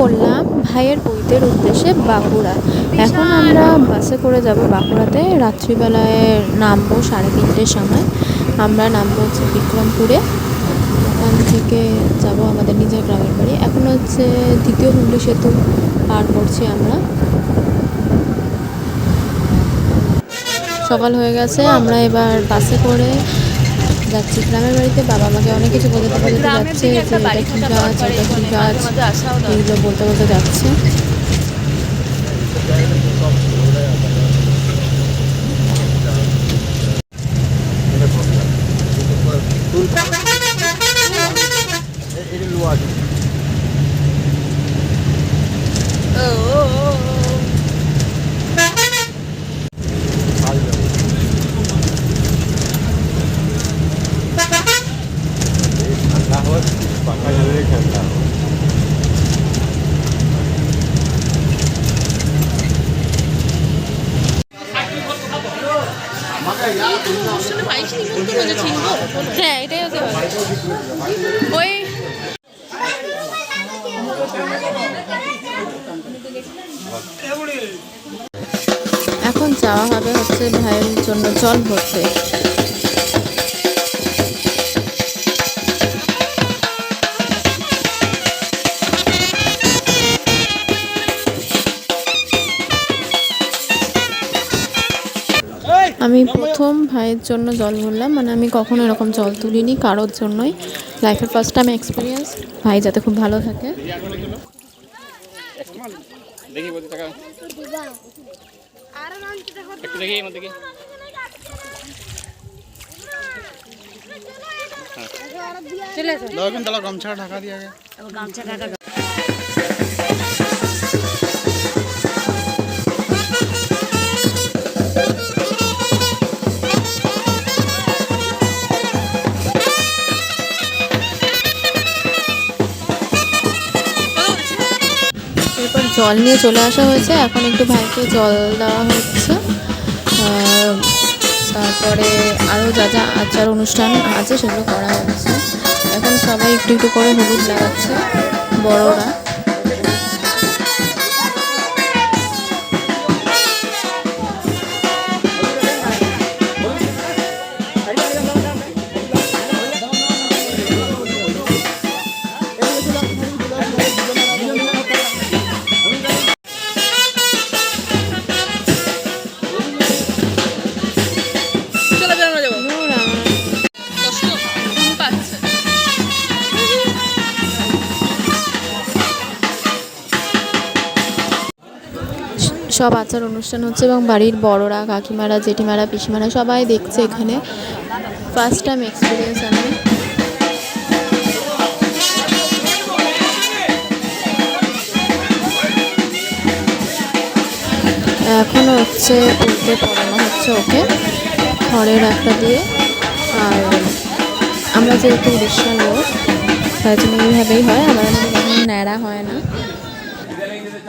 করলাম ভাইয়ের বইদের উদ্দেশ্যে বাঁকুড়া। এখন আমরা বাসে করে যাব বাঁকুড়াতে। রাত্রিবেলায় নামবো সাড়ে তিনটের সময়। আমরা নামবো হচ্ছে বিক্রমপুরে। ওখান থেকে যাব আমাদের নিজের গ্রামের বাড়ি। এখন হচ্ছে দ্বিতীয় হুগলি সেতু পার করছি আমরা। সকাল হয়ে গেছে। আমরা এবার বাসে করে যাচ্ছি। গ্রামের বাড়িতে বাবা আমাকে অনেক কিছু বলতে বলতে যাচ্ছে এটা কী গাছ এটা কী গাছ এইগুলো বলতে বলতে যাচ্ছে। হ্যাঁ এটাই হচ্ছে ওই এখন যাওয়া হবে হচ্ছে ভাইয়ের জন্য জল ভরতে। আমি প্রথম ভাইয়ের জন্য জল ভরলাম। মানে আমি কখনো এরকম জল তুলিনি কারোর জন্যই। লাইফের ফার্স্ট টাইম এক্সপিরিয়েন্স ভাই যাতে খুব ভালো থাকে। গামছা ঢাকা এরপর জল নিয়ে চলে আসা হয়েছে। এখন একটু ভাইকে জল দেওয়া হচ্ছে। তারপরে আরও যা যা আচার অনুষ্ঠান আছে সেগুলো করা হচ্ছে। এখন সবাই একটু একটু করে হলুদ লাগাচ্ছে বড়রা। সব আচার অনুষ্ঠান হচ্ছে এবং বাড়ির বড়রা, কাকিমারা, জেঠিমারা, পিসিমারা সবাই দেখছে এখানে। ফার্স্ট টাইম এক্সপিরিয়েন্স আমি। এখন হচ্ছে উল্টে পড়ানো হচ্ছে ওকে খড়ের একটা দিয়ে। আর আমরা যেহেতু উড়িষ্যার লোক, তাই জন্য এইভাবেই হয়। আমাদের মধ্যে কখনো ন্যাড়া হয় না।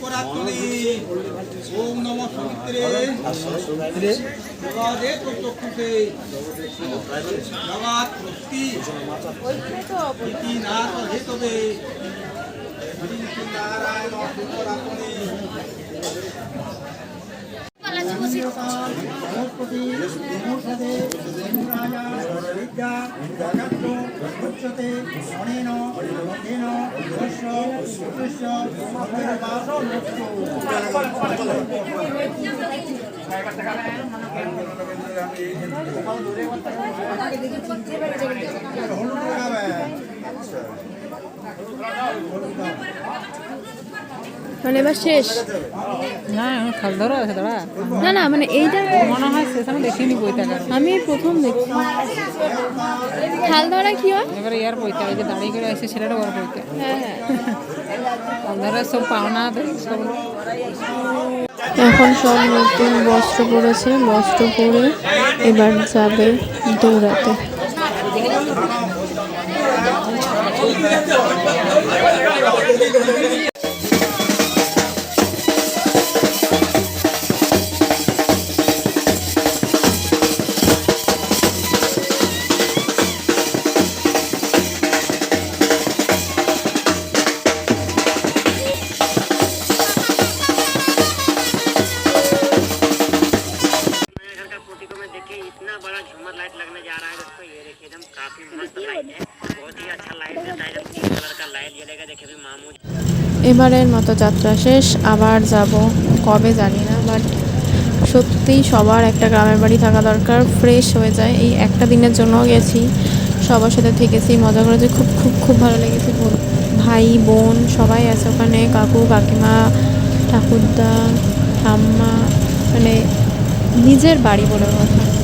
শঙ্করাত্মনে ওম নম সবিত্রে জগদে চক্ষুষে জগৎ প্রস্তি ইতি নাথ হেতবে নারায়ণ শঙ্করাত্মনে বৃহস্পতি মুহূর্তে ইন্দ্রায়া বিদ্যা জগত্র উচ্যতে মধ্যেন যশ পুত্রস্য মঙ্গলবাস মানে এবার শেষ। না এখন খাল ধরা আছে দাঁড়া। না না মানে এইটা মনে হয় শেষ আমি দেখিনি বইটা আমি প্রথম দেখছি খাল ধরা কি হয়? এবারে ইয়ার বইতে এই যে দাঁড়িয়ে করে আসছে ছেলেটা ওর বইতে হ্যাঁ হ্যাঁ। খাল ধরা সব পাওনা সব। এখন সব নতুন বস্ত্র পরেছে বস্ত্র পরে এবার যাবে দৌড়াতে। এবারের মতো যাত্রা শেষ, আবার যাব। কবে জানি না বাট সত্যি সবার একটা গ্রামের বাড়ি থাকা দরকার ফ্রেশ হয়ে যায়। এই একটা দিনের জন্য গেছি, সবার সাথে থেকেছি, মজা করেছি, খুব খুব খুব ভালো লেগেছে। ভাই, বোন সবাই আছে ওখানে, কাকু, কাকিমা, ঠাকুরদা, ঠাম্মা মানে নিজের বাড়ি বলে কথা।